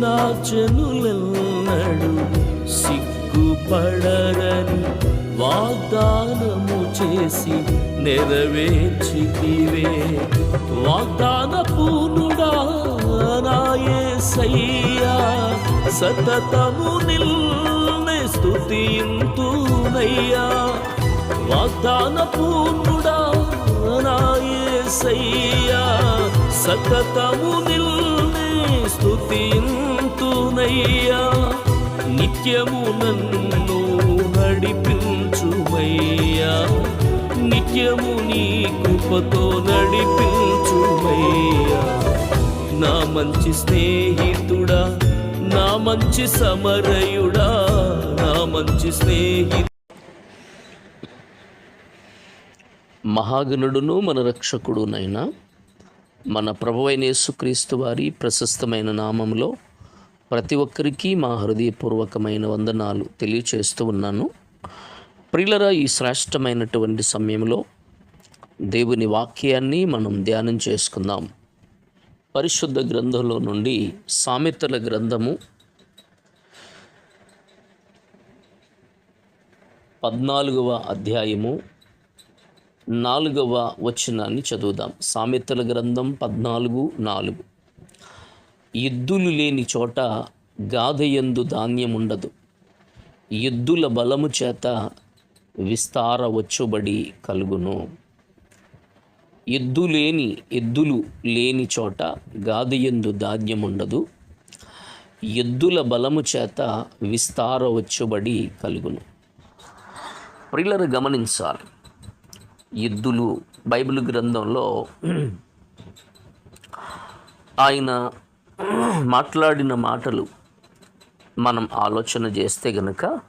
నా జనులెన్నడు సిగ్గుపడరని వాగ్దానము చేసి నెరవేర్చితివే. వాగ్దాన పూనుడా నాయే సయ్యా సతతము నిల్నే స్తుతింతునయ్యా వాగ్దాన పూనుడా నాయే సయ్యా సతతము నిల్ స్తుతింతునయ్యా నిత్యము నన్ను నడిపించుమయ్యా. నిత్యము నీ కృపతో నడిపించుమయ్యా. నా మంచి స్నేహితుడా నా మంచి సమరయుడా నా మంచి స్నేహితు మహాగణుడును మన రక్షకుడునైనా మన ప్రభువైన యేసుక్రీస్తు వారి ప్రశస్తమైన నామంలో ప్రతి ఒక్కరికి మా హృదయపూర్వకమైన వందనాలు తెలియచేస్తూ ఉన్నాను. ప్రియులరా ఈ శ్రేష్టమైనటువంటి సమయంలో దేవుని వాక్యాన్ని మనం ధ్యానం చేసుకుందాం. పరిశుద్ధ గ్రంథంలో నుండి సామెతల గ్రంథము పద్నాలుగవ అధ్యాయము నాలుగవ వచనాన్ని చదువుదాం. సామెతల గ్రంథం పద్నాలుగు నాలుగు. ఎద్దులు లేని చోట గాధయందు ధాన్యం ఉండదు. ఎద్దుల బలము చేత విస్తార వచ్చుబడి కలుగును. ఎద్దు లేని ఎద్దులు లేని చోట గాధయందు ధాన్యం ఉండదు. ఎద్దుల బలము చేత విస్తార వచ్చుబడి కలుగును. ప్రిల్లరు గమనించాలి. ఎద్దులు బైబిల్ గ్రంథంలో ఆయన మాట్లాడిన మాటలు మనం ఆలోచన చేస్తే గనక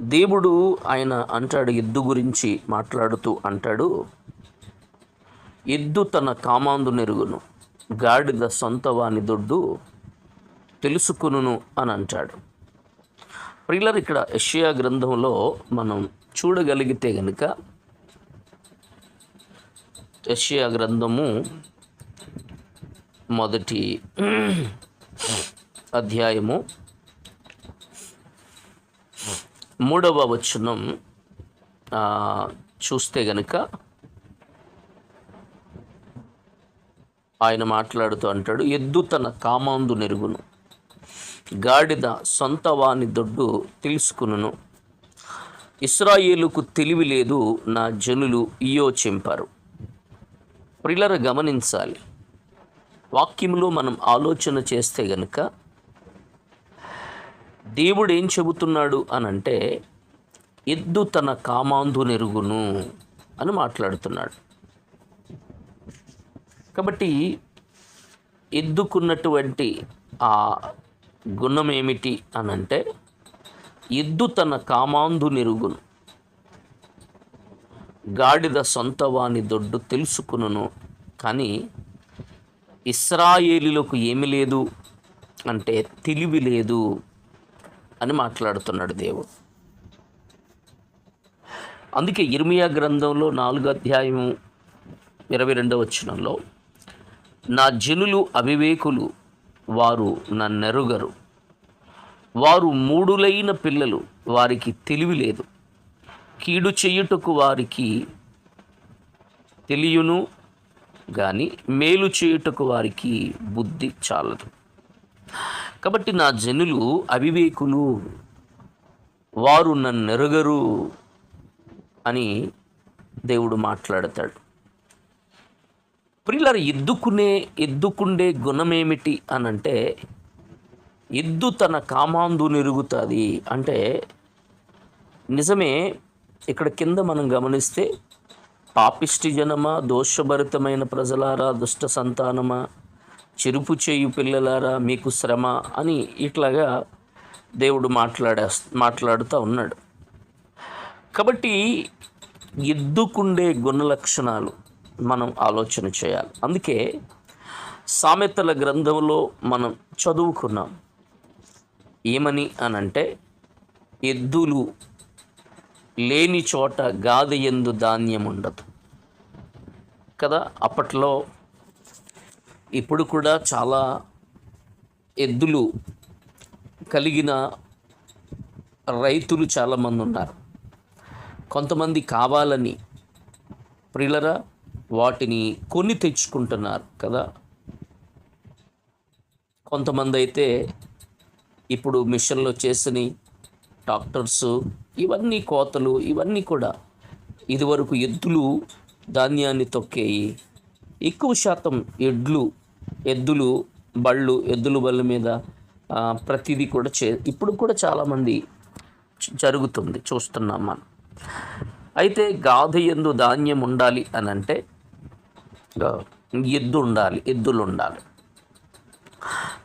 దేవుడు ఆయన అంటాడు ఎద్దు గురించి మాట్లాడుతూ అంటాడు ఎద్దు తన కామాందు నెరుగును గాడిద సొంత వాని దొడ్డు తెలుసుకును అని అంటాడు. ప్రియులర్ ఇక్కడ యషియా గ్రంథంలో మనం చూడగలిగితే గనుక యషియా గ్రంథము మొదటి అధ్యాయము. మూడవ వచనం చూస్తే గనుక ఆయన మాట్లాడుతూ అంటాడు ఎద్దు తన కామాందు నెరుగును గాడిద సొంత వాని దొడ్డు తెలుసుకును ఇస్రాయేలుకు తెలివి లేదు నా జనులు ఇయో చెంపారు. ప్రిల్లర గమనించాలి. వాక్యంలో మనం ఆలోచన చేస్తే గనుక దేవుడు ఏం చెబుతున్నాడు అని అంటే ఎద్దు తన కామాంధు నెరుగును అని మాట్లాడుతున్నాడు. కాబట్టి ఎద్దుకున్నటువంటి ఆ గుణం ఏమిటి అనంటే ఎద్దు తన కామాంధు నెరుగును. గాడిద సొంతవాని దొడ్డు తెలుసుకును కానీ ఇస్రాయేలీలకు ఏమి లేదు అంటే తెలివి లేదు అని మాట్లాడుతున్నాడు దేవుడు. అందుకే ఇర్మియా గ్రంథంలో నాలుగు అధ్యాయం ఇరవై రెండవ వచ్చినంలో నా జనులు అవివేకులు వారు నన్నెరుగరు. వారు మూడులైన పిల్లలు వారికి తెలివి లేదు. కీడు చేయుటకు వారికి తెలియను కానీ మేలు చేయుటకు వారికి బుద్ధి చాలదు. కాబట్టి నా జనులు అవివేకులు వారు నన్నెరగరు అని దేవుడు మాట్లాడతాడు. ప్రిల్లర్ ఎద్దుకునే ఎద్దుకుండే గుణమేమిటి అని అంటే ఎద్దు తన కామాందు నెరుగుతుంది అంటే నిజమే ఇక్కడ కింద మనం గమనిస్తే పాపిష్టి జనమా దోషభరితమైన ప్రజలారా దుష్ట సంతానమా చెరుపు చేయు పిల్లలారా మీకు శ్రమ అని ఇట్లాగా దేవుడు మాట్లాడే మాట్లాడుతూ ఉన్నాడు. కాబట్టి ఎద్దుకుండే గుణ లక్షణాలు మనం ఆలోచన చేయాలి. అందుకే సామెతల గ్రంథంలో మనం చదువుకున్నాం. ఏమని అనంటే ఎద్దులు లేని చోట గాది ఎందు ధాన్యం ఉండదు. కదా? అప్పట్లో ఇప్పుడు కూడా చాలా ఎద్దులు కలిగిన రైతులు చాలామంది ఉన్నారు. కొంతమంది కావాలని ప్రిలరా వాటిని కొని తెచ్చుకుంటున్నారు కదా? కొంతమంది అయితే ఇప్పుడు మిషన్లో చేసిన డాక్టర్స్ ఇవన్నీ కోతలు ఇవన్నీ కూడా ఇదివరకు ఎద్దులు ధాన్యాన్ని తొక్కేయి. ఎక్కువ శాతం ఎడ్లు ఎద్దులు బళ్ళు ఎద్దుల బళ్ళ మీద ప్రతిదీ కూడా చే ఇప్పుడు కూడా చాలామంది జరుగుతుంది చూస్తున్నాం మనం. అయితే గాధ ఎందు ధాన్యం ఉండాలి అని అంటే ఎద్దు ఉండాలి ఎద్దులు ఉండాలి.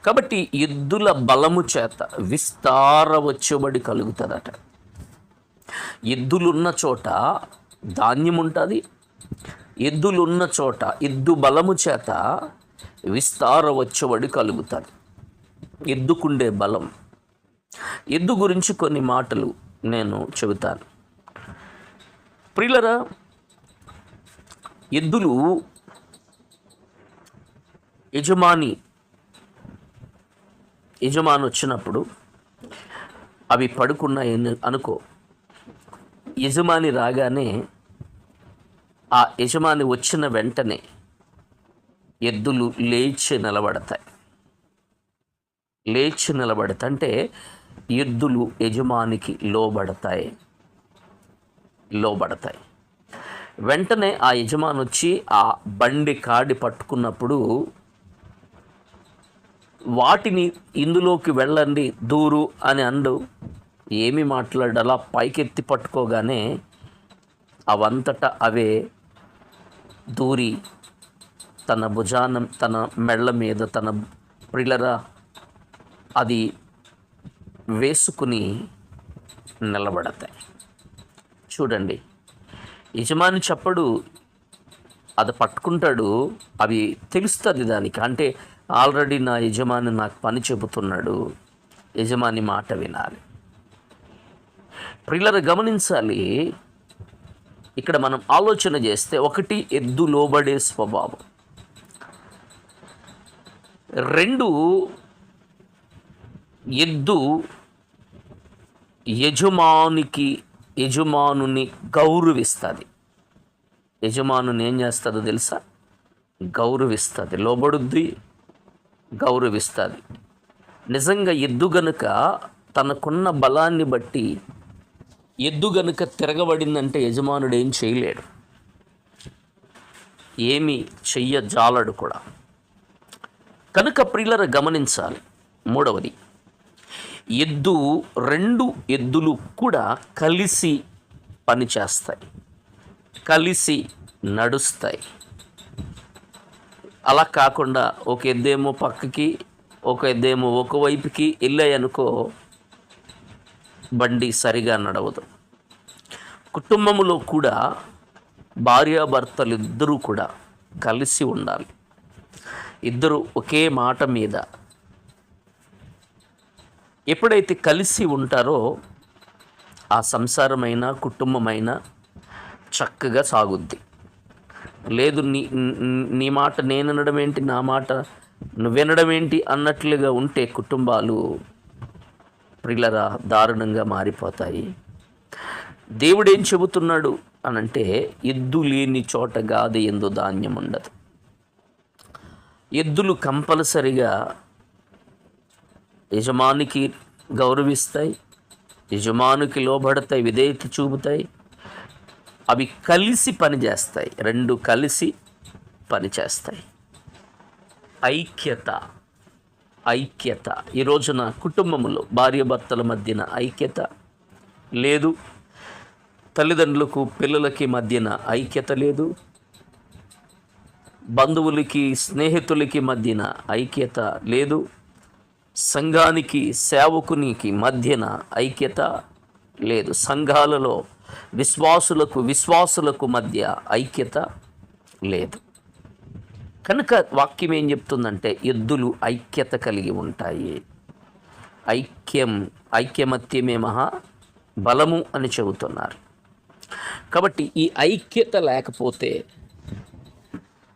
కాబట్టి ఎద్దుల బలము చేత విస్తార వచ్చబడి కలుగుతుందట. ఎద్దులున్న చోట ధాన్యం ఉంటుంది ఎద్దులున్న చోట ఎద్దు బలము చేత విస్తార వచ్చబడి కలుగుతుంది. ఎద్దుకుండే బలం. ఎద్దు గురించి కొన్ని మాటలు నేను చెబుతాను. ప్రియులరా ఎద్దులు యజమాని యజమాని వచ్చినప్పుడు అవి పడుకున్నాయి అనుకో. యజమాని రాగానే ఆ యజమాని వచ్చిన వెంటనే ఎద్దులు లేచి నిలబడతాయి. లేచి నిలబడతాయి అంటే ఎద్దులు యజమానికి లోబడతాయి. లోబడతాయి. వెంటనే ఆ యజమాని వచ్చి ఆ బండి కాడి పట్టుకున్నప్పుడు వాటిని ఇందులోకి వెళ్ళండి దూరు అని అండు ఏమి మాట్లాడాలా పైకెత్తి పట్టుకోగానే అవంతట అవే దూరి తన భుజాన తన మెళ్ళ మీద తన ప్రిలర అది వేసుకుని నిలబడతాయి. చూడండి యజమాని చెప్పడు అది పట్టుకుంటాడు అవి తెలుస్తుంది దానికి. అంటే ఆల్రెడీ నా యజమాని నాకు పని చెబుతున్నాడు. యజమాని మాట వినాలి. ప్రిల్లర గమనించాలి. ఇక్కడ మనం ఆలోచన చేస్తే ఒకటి ఎద్దు లోబడే స్వభావం. రెండు ఎద్దు యజమానికి యజమానుని గౌరవిస్తుంది. యజమానుని ఏం చేస్తుందో తెలుసా? గౌరవిస్తుంది. లోబడుద్ది గౌరవిస్తుంది. నిజంగా ఎద్దు గనుక తనకున్న బలాన్ని బట్టి ఎద్దు గనుక తిరగబడిందంటే యజమానుడు ఏం చేయలేడు. ఏమి చెయ్య జాలడు కూడా. కనుక ప్రియులర గమనించాలి. మూడవది ఎద్దు రెండు ఎద్దులు కూడా కలిసి పనిచేస్తాయి కలిసి నడుస్తాయి. అలా కాకుండా ఒక ఎద్దేమో పక్కకి ఒక ఎద్దేమో ఒకవైపుకి వెళ్ళాయి అనుకో బండి సరిగా నడవదు. కుటుంబంలో కూడా భార్యాభర్తలు ఇద్దరూ కూడా కలిసి ఉండాలి. ఇద్దరు ఒకే మాట మీద ఎప్పుడైతే కలిసి ఉంటారో ఆ సంసారమైన కుటుంబమైన చక్కగా సాగుద్ది. లేదు నీ నీ- నీ మాట నేను అనడం ఏంటి నా మాట నువ్వెనడం ఏంటి అన్నట్లుగా ఉంటే కుటుంబాలు ప్రిలరా దారుణంగా మారిపోతాయి. దేవుడు ఏం చెబుతున్నాడు అనంటే ఎద్దు లేని చోట గాది ఎందు ధాన్యం ఉండదు. ఎద్దులు కంపల్సరిగా యజమానికి గౌరవిస్తాయి యజమానికి లోబడతాయి విధేయత చూపుతాయి అవి కలిసి పనిచేస్తాయి రెండు కలిసి పనిచేస్తాయి. ఐక్యత. ఐక్యత. ఈ రోజున కుటుంబంలో భార్యాభర్తల మధ్యన ఐక్యత లేదు. తల్లిదండ్రులకు పిల్లలకి మధ్యన ఐక్యత లేదు. బంధువులకి స్నేహితులకి మధ్యన ఐక్యత లేదు. సంఘానికి సేవకునికి మధ్యన ఐక్యత లేదు. సంఘాలలో విశ్వాసులకు విశ్వాసులకు మధ్య ఐక్యత లేదు. కనుక వాక్యం ఏం చెప్తుందంటే ఎద్దులు ఐక్యత కలిగి ఉంటాయి. ఐక్యం ఐక్యమత్యమే మహా బలము అని చెబుతున్నారు. కాబట్టి ఈ ఐక్యత లేకపోతే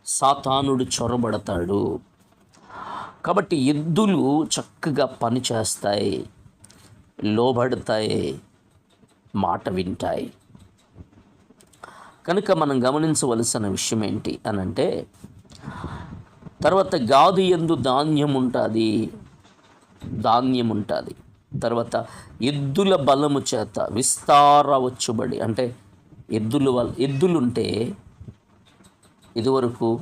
సాతానుడు చొరబడతాడు. కాబట్టి ఎద్దులు చక్కగా పని చేస్తాయి లోబడతాయి మాట వింటాయి. కనుక మనం గమనించవలసిన విషయం ఏంటి అని అంటే తర్వాత గాది ఎందు ధాన్యం ఉంటుంది ధాన్యం ఉంటుంది తర్వాత ఎద్దుల బలము చేత విస్తార వచ్చుబడి అంటే ఎద్దులు వల్ల ఎద్దులుంటే ఇదివరకు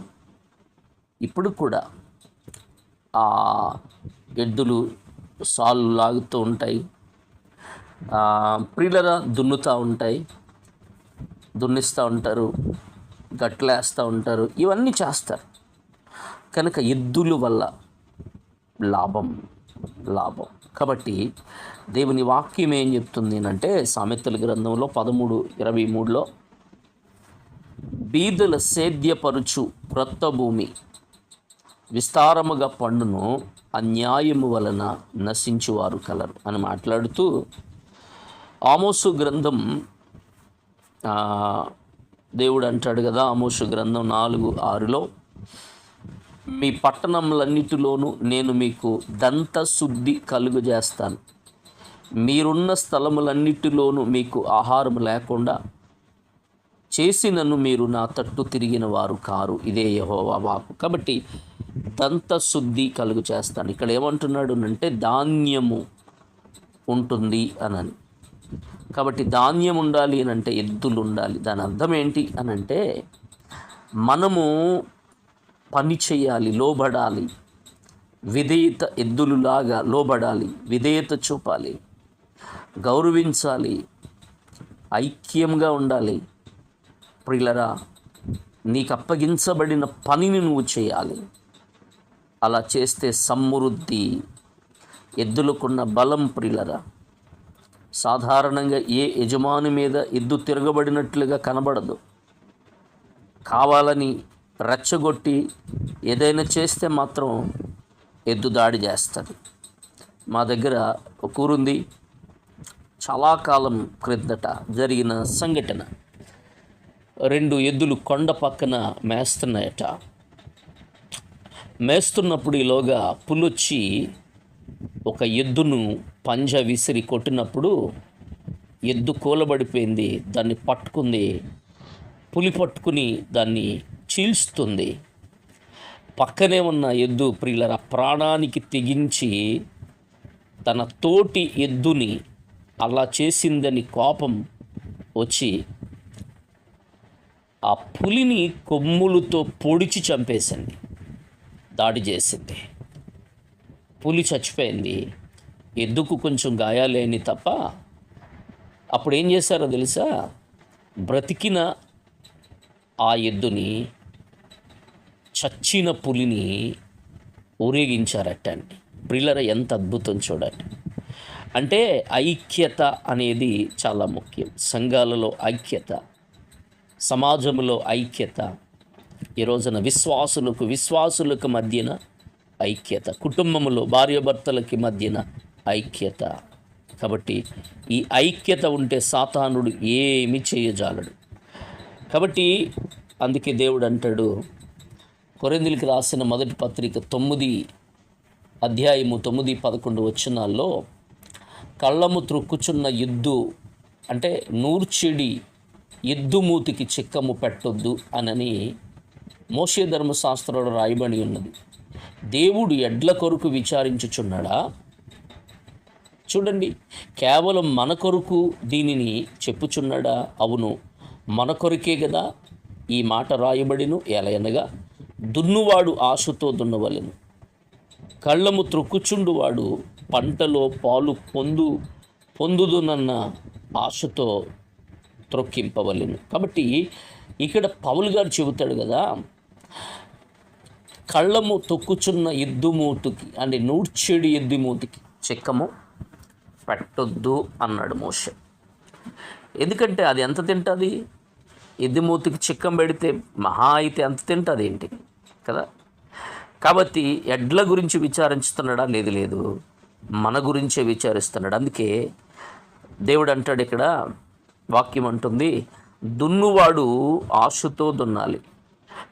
ఇప్పుడు కూడా ఆ ఎద్దులు సాలు లాగుతూ ఉంటాయి. ప్రిలర దున్నుతూ ఉంటాయి. దున్నిస్తూ ఉంటారు గట్లేస్తూ ఉంటారు. ఇవన్నీ చేస్తారు. కనుక ఎద్దుల వల్ల లాభం లాభం. కాబట్టి దేవుని వాక్యం ఏం చెప్తుంది అంటే సామెతల గ్రంథంలో పదమూడు ఇరవై మూడులో బీదుల సేద్యపరుచు క్రొత్త భూమి విస్తారముగా పండును అన్యాయము వలన నశించువారు కలరు అని మాట్లాడుతూ ఆమోసు గ్రంథం దేవుడు అంటాడు కదా ఆమోసు గ్రంథం నాలుగు ఆరులో మీ పట్టణములన్నిటిలోనూ నేను మీకు దంత శుద్ధి కలుగజేస్తాను. మీరున్న స్థలములన్నిటిలోనూ మీకు ఆహారం లేకుండా చేసి నన్ను మీరు నా తట్టు తిరిగిన వారు కారు. ఇదే యహోవా వాకు కాబట్టి దంత శుద్ధి కలుగు చేస్తాను ఇక్కడ ఏమంటున్నాడు అంటే ధాన్యము ఉంటుంది అనని. కాబట్టి ధాన్యం ఉండాలి అని అంటే ఎద్దులు ఉండాలి. దాని అర్థం ఏంటి అని అంటే మనము పని చేయాలి లోబడాలి. విధేయత ఎద్దులులాగా లోబడాలి విధేయత చూపాలి. గౌరవించాలి ఐక్యంగా ఉండాలి. ప్రియులరా నీకు అప్పగించబడిన పనిని నువ్వు చేయాలి. అలా చేస్తే సమృద్ధి ఎద్దులకున్న బలం ప్రియులరా. సాధారణంగా ఏ యజమాని మీద ఎద్దు తిరగబడినట్లుగా కనబడదు. కావాలని రెచ్చగొట్టి ఏదైనా చేస్తే మాత్రం ఎద్దు దాడి చేస్తుంది. మా దగ్గర ఒక ఊరుంది. చాలా కాలం క్రిందట జరిగిన సంఘటన. రెండు ఎద్దులు కొండ పక్కన మేస్తున్నాయట. మేస్తున్నప్పుడు ఈలోగా పులొచ్చి ఒక ఎద్దును పంజ విసిరి కొట్టినప్పుడు ఎద్దు కూలబడిపోయింది. దాన్ని పట్టుకుంది. పులి పట్టుకుని దాన్ని చీల్స్తుంది పక్కనే ఉన్న ఎద్దు ప్రియులర ప్రాణానికి తెగించి తన తోటి ఎద్దుని అలా చేసిందని కోపం వచ్చి ఆ పులిని కొమ్ములతో పొడిచి చంపేసింది దాడి చేసింది. పులి చచ్చిపోయింది. ఎద్దుకు కొంచెం గాయాలేని తప్ప అప్పుడు ఏం చేశారో తెలుసా? బ్రతికిన ఆ ఎద్దుని చచ్చిన పులిని ఊరేగించారటండి ప్రిల్లర ఎంత అద్భుతం చూడండి. అంటే ఐక్యత అనేది చాలా ముఖ్యం. సంఘాలలో ఐక్యత సమాజంలో ఐక్యత ఈ రోజున విశ్వాసులకు విశ్వాసులకు మధ్యన ఐక్యత కుటుంబంలో భార్యాభర్తలకి మధ్యన ఐక్యత. కాబట్టి ఈ ఐక్యత ఉంటే సాతానుడు ఏమి చేయజాలడు. కాబట్టి అందుకే దేవుడు అంటాడు కొరిందులకి రాసిన మొదటి పత్రిక తొమ్మిది అధ్యాయము తొమ్మిది పదకొండు వచనాల్లో కళ్ళము త్రుక్కుచున్న ఎద్దు అంటే నూర్చిడి ఎద్దు మూతికి చిక్కము పెట్టొద్దు అనని మోషే ధర్మశాస్త్రంలో రాయబడి ఉన్నది. దేవుడు ఎడ్ల కొరకు విచారించుచున్నాడా? చూడండి కేవలం మన కొరకు దీనిని చెప్పుచున్నాడా? అవును మన కొరకే కదా ఈ మాట రాయబడిను ఎలయనగా దున్నువాడు ఆశతో దున్నవలెను. కళ్ళము త్రొక్కుచుండువాడు పంటలో పాలు పొందు పొందుదునన్న ఆశతో త్రొక్కింపవలెను. కాబట్టి ఇక్కడ పౌలు గారు చెబుతాడు కదా కళ్ళము తొక్కుచున్న ఎద్దు మూతుకి అంటే నూడ్చేడు ఎద్దు చెక్కము పెట్టొద్దు అన్నాడు మోషే. ఎందుకంటే అది ఎంత తింటుంది? ఎద్దిమూతికి చిక్కం పెడితే మహా అయితే ఎంత తింటుంది ఏంటి? కదా? కాబట్టి ఎడ్ల గురించి విచారించుతున్నాడా? లేదు లేదు. మన గురించే విచారిస్తున్నాడు. అందుకే దేవుడు అంటాడు ఇక్కడ వాక్యం అంటుంది దున్నువాడు ఆశతో దున్నాలి.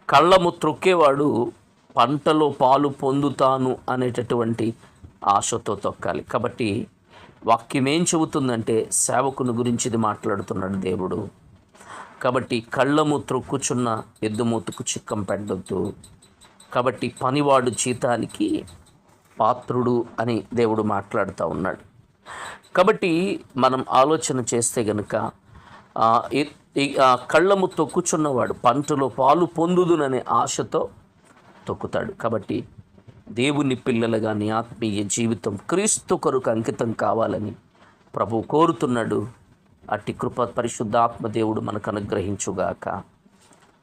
కళ్ళము త్రొక్కేవాడు పంటలో పాలు పొందుతాను అనేటటువంటి ఆశతో తొక్కాలి. కాబట్టి వాక్యం ఏం చెబుతుందంటే సేవకుని గురించి ఇది మాట్లాడుతున్నాడు దేవుడు. కాబట్టి కళ్ళము త్రొక్కుచున్న ఎద్దుమూతుకు చిక్కం పెట్టద్దు. కాబట్టి పనివాడు జీతానికి పాత్రుడు అని దేవుడు మాట్లాడుతూ ఉన్నాడు. కాబట్టి మనం ఆలోచన చేస్తే గనుక కళ్ళము తొక్కుచున్నవాడు పంటలో పాలు పొందుదుననే ఆశతో తొక్కుతాడు. కాబట్టి దేవుని పిల్లలుగా నీ ఆత్మీయ జీవితం క్రీస్తు కొరకు అంకితం కావాలని ప్రభు కోరుతున్నాడు. అట్టి కృప పరిశుద్ధాత్మ దేవుడు మనకు అనుగ్రహించుగాక.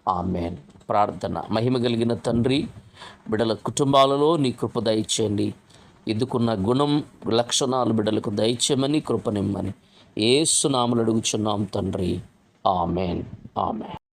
ఆమెన్. ప్రార్థన. మహిమ కలిగిన తండ్రి బిడల కుటుంబాలలో నీ కృప దయచేయండి. ఇదుకున్న గుణం లక్షణాలు బిడలకు దయచేయమని కృపనిమ్మని. ఏసునాములు అడుగుచున్నాం తండ్రి. ఆమెన్. ఆమెన్.